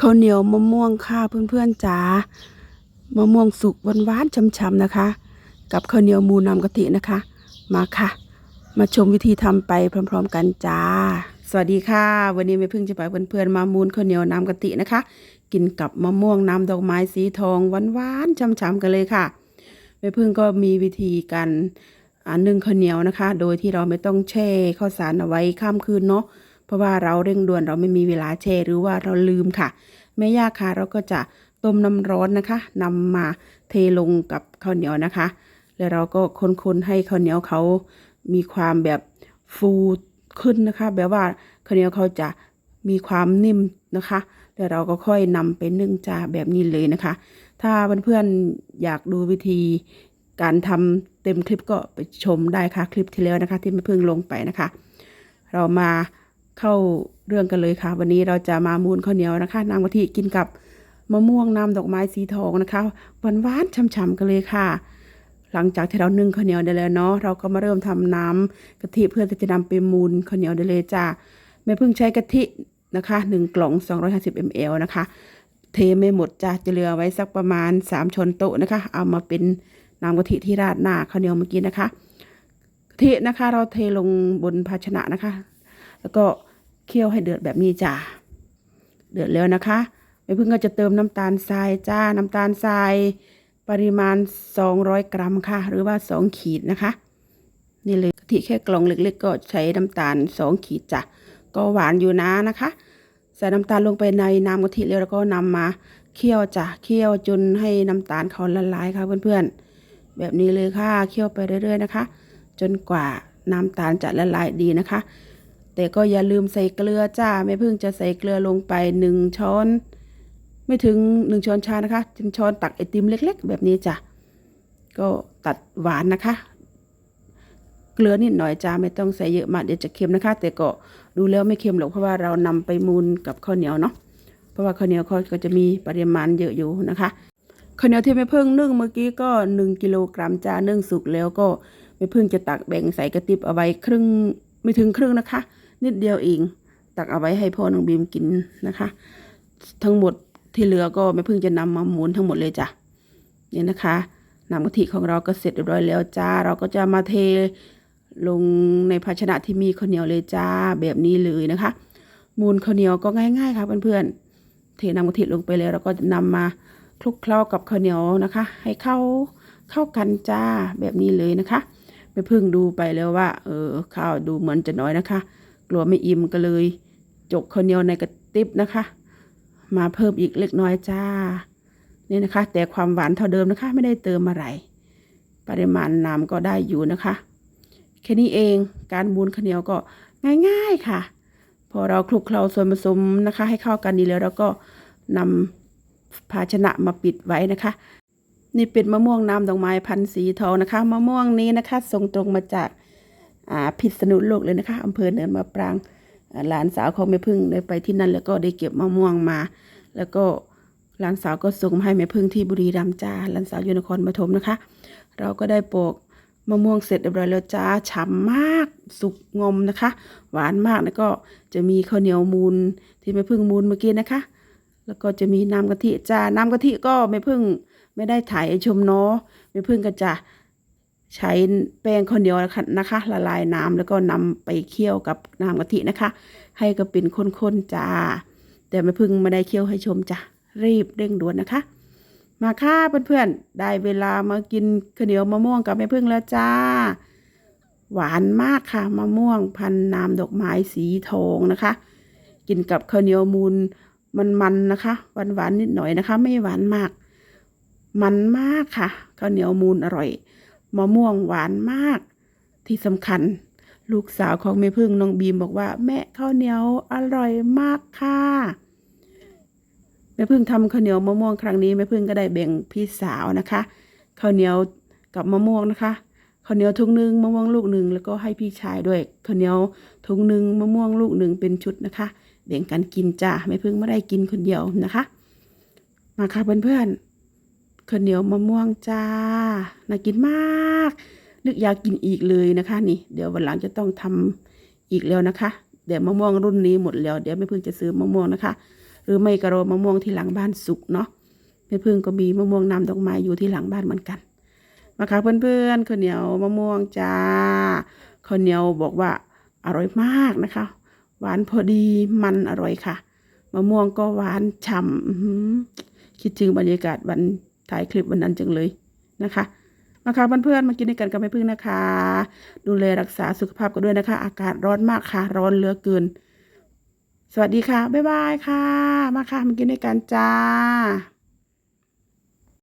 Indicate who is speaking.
Speaker 1: ข้าวเหนียวมะม่วงค่ะเพื่อนๆจ๋ามะม่วงสุกหวานๆช่ำๆนะคะ กับข้าวเหนียวมูนำกะทินะคะ มาค่ะ มาชมวิธีทำไปพร้อม ๆ กันจ้า สวัสดีค่ะ วันนี้แม่พึ่งจะไปเพื่อนๆมามูนข้าวเหนียวน้ำกะทินะคะ กินกับมะม่วงน้ำดอกไม้สีทองหวานๆช่ำๆกันเลยค่ะแม่พึ่งก็มีวิธีการอ่านึ่งข้าวเหนียวนะคะ โดยที่เราไม่ต้องแช่ข้าวสารเอาไว้ข้ามคืนเนาะ เพราะว่าเราเร่งด่วนเราไม่มีเวลาแช่หรือว่าเราลืมค่ะไม่ย่าค่ะเราก็จะต้มน้ำร้อนนะคะนำมาเทลงกับข้าวเหนียวนะคะ แล้วเราก็คนๆให้ข้าวเหนียวเขามีความแบบฟูขึ้นนะคะ แบบว่าข้าวเหนียวเขาจะมีความนิ่มนะคะแล้วเราก็ค่อยนำไปนึ่งจ้าแบบนี้เลยนะคะ ถ้าเพื่อนๆอยากดูวิธีการทำเต็มคลิปก็ไปชมได้ค่ะคลิปที่แล้วนะคะ ที่แม่เพิ่งลงไปนะคะ เรามา เข้าเรื่องกันเลยค่ะ วันนี้เราจะมามูนข้าวเหนียวนะคะน้ำกะทิกินกับมะม่วงน้ำดอกไม้สีทองนะคะหวานหวานๆฉ่ำๆกันเลยค่ะ หลังจากที่เรานึ่งข้าวเหนียวได้แล้วเนาะเราก็มาเริ่มทำน้ำกะทิเพื่อที่จะนำไปมูนข้าวเหนียวได้เลยจ้าแม่เพิ่งใช้กะทินะคะหนึ่งกล่อง 250 ml นะคะ เทไม่หมดจ้าจะเหลือไว้สักประมาณ 3ช้อนโต๊ะนะคะ เอามาเป็นน้ำกะทิที่ราดหน้าข้าวเหนียวเมื่อกี้นะคะกะทินะคะ เราเทลงบนภาชนะนะคะ แล้วก็เคี่ยวให้เดือดแบบนี้จ้าเดือดแล้วนะคะแม่พึ่งก็จะเติมน้ำตาลทรายจ้าน้ำตาลทรายปริมาณ 200 กรัมค่ะ หรือว่า 2 ขีดนะคะ นี่เลยกะทิแค่กล่องเล็กๆก็ใช้น้ำตาล 2 ขีดจ้ะก็หวานอยู่นะนะคะใส่น้ำตาลลงไปในน้ำกะทิแล้วแล้วก็นำมาเคี่ยวจ้ะเคี่ยวจนให้น้ำตาลเขาละลายค่ะเพื่อนๆ แบบนี้เลยค่ะเคี่ยวไปเรื่อย ๆ นะคะ จนกว่าน้ำตาลจะละลายดีนะคะ แต่ก็อย่าลืมใส่เกลือจ้าแม่พึ่งจะใส่เกลือลงไปหนึ่งช้อน ไม่ถึงหนึ่งช้อนชานะคะถึงช้อนตักไอติมเล็ก ๆ แบบนี้จ้ะก็ตัดหวานนะคะ เกลือนิดหน่อยจ้าไม่ต้องใส่เยอะมากเดี๋ยวจะเค็มนะคะ แต่ก็ดูแล้วไม่เค็มหรอกเพราะว่าเรานำไปมูนกับข้าวเหนียวเนาะเพราะว่าข้าวเหนียวเขาก็จะมีปริมาณเยอะอยู่นะคะข้าวเหนียวที่แม่พึ่งนึ่งเมื่อกี้ก็หนึ่งกิโลกรัมจ้านึ่งสุกแล้วก็แม่พึ่งจะตักแบ่งใส่กระติบเอาไว้ครึ่งไม่ถึงครึ่งนะคะ นิดเดียวเอง ตักเอาไว้ให้พ่อน้องบีมกินนะคะ ทั้งหมดที่เหลือก็แม่พึ่งจะนำมาหมุนทั้งหมดเลยจ้ะนี่นะคะน้ำกะทิของเราก็เสร็จเรียบร้อยแล้วจ้า เราก็จะมาเทลงในภาชนะที่มีข้าวเหนียวเลยจ้าแบบนี้เลยนะคะ มูลข้าวเหนียวก็ง่าย ๆค่ะเพื่อนๆเทน้ำกะทิลงไปแล้วเราก็นำมาคลุกเคล้ากับข้าวเหนียวนะคะ ให้เข้าเข้ากันจ้าแบบนี้เลยนะคะแม่พึ่งดูไปแล้วว่า เออข้าวดูเหมือนจะน้อยนะคะ กลัวไม่อิ่มก็เลย จกข้าวเหนียวในกระติบนะคะ มาเพิ่มอีกเล็กน้อยจ้านี่นะคะ แต่ความหวานเท่าเดิมนะคะ ไม่ได้เติมอะไร ปริมาณน้ำก็ได้อยู่นะคะแค่นี้เองการบูนข้าวเหนียวก็ง่ายๆค่ะ พอเราคลุกเคล้าส่วนผสมนะคะ ให้เข้ากันดีแล้วเราก็นำภาชนะมาปิดไว้นะคะ นี่เป็นมะม่วงน้ำดอกไม้พันธุ์สีทองนะคะมะม่วงนี้นะคะส่งตรงมาจาก พิษณุโลกเลยนะคะอำเภอเนินมะปรางหลานสาวของแม่พึ่งได้ไปที่นั่น แล้วก็ได้เก็บมะม่วงมา แล้วก็หลานสาวก็ส่งมาให้แม่พึ่งที่บุรีรัมย์จ้าหลานสาวอยู่นครปฐมนะคะ เราก็ได้ปลูกมะม่วงเสร็จเรียบร้อยแล้วจ้าฉ่ำมากสุกงอมนะคะ หวานมากแล้วก็จะมีข้าวเหนียวมูลที่แม่พึ่งมูลเมื่อกี้นะคะ แล้วก็จะมีน้ำกะทิจ้าน้ำกะทิก็แม่พึ่งไม่ได้ถ่ายชมเนาะแม่พึ่งก็จะ ใช้แป้งข้าวเหนียวนะคะ ละลายน้ำแล้วก็นำไปเคี่ยวกับน้ำกะทินะคะ ให้ก็เป็นข้นๆจ้าแต่ไม่พึ่งไม่ได้เคี่ยวให้ชมจ้ะรีบเร่งด่วนนะคะ มาค่ะเพื่อนๆได้เวลามากินข้าวเหนียวมะม่วงกับแม่พึ่งแล้วจ้า หวานมากค่ะมะม่วงพันน้ำดอกไม้สีทองนะคะ กินกับข้าวเหนียวมูลมันๆนะคะหวานๆนิดหน่อยนะคะ ไม่หวานมาก มันมากค่ะข้าวเหนียวมูลอร่อย มะม่วงหวานมาก ที่สำคัญ ลูกสาวของแม่พึ่งน้องบีมบอกว่า แม่ข้าวเหนียวอร่อยมากค่ะแม่พึ่งทำข้าวเหนียวมะม่วงครั้งนี้แม่พึ่งก็ได้แบ่งพี่สาวนะคะข้าวเหนียวกับมะม่วงนะคะข้าวเหนียวทุงหนึ่งมะม่วงลูกหนึ่งแล้วก็ให้พี่ชายด้วยข้าวเหนียวทุงหนึ่งมะม่วงลูกหนึ่งเป็นชุดนะคะแบ่งกันกินจ้าแม่พึ่งไม่ได้กินคนเดียวนะคะ มาค่ะเพื่อนๆ ข้าวเหนียวมะม่วงจ้า น่ากินมาก นึกอยากกินอีกเลยนะคะ นี่ เดี๋ยววันหลังจะต้องทำอีกแล้วนะคะเดี๋ยวมะม่วงรุ่นนี้หมดแล้ว เดี๋ยวไม่พิ่งจะซื้อมะม่วงนะคะ หรือไม่ก็รมะม่วงที่หลังบ้านสุกเนาะแม่พึ่งก็มีมะม่วงน้ำดอกไม้อยู่ที่หลังบ้านเหมือนกันมาค่ะเพื่อนๆข้าวเหนียวมะม่วงจ้าข้าวเหนียวบอกว่าอร่อยมากนะคะ หวานพอดีมันอร่อยค่ะ มะม่วงก็หวานฉ่ำคิดถึงบรรยากาศวัน ถ่ายคลิปวันนั้นจังเลยนะคะมาค่ะเพื่อนๆมากินด้วยกันกับแม่พึ่งนะคะ ดูแลรักษาสุขภาพกันด้วยนะคะ อากาศร้อนมากค่ะ ร้อนเหลือเกิน สวัสดีค่ะ บ๊ายบายค่ะ มาค่ะมากินด้วยกันจ้า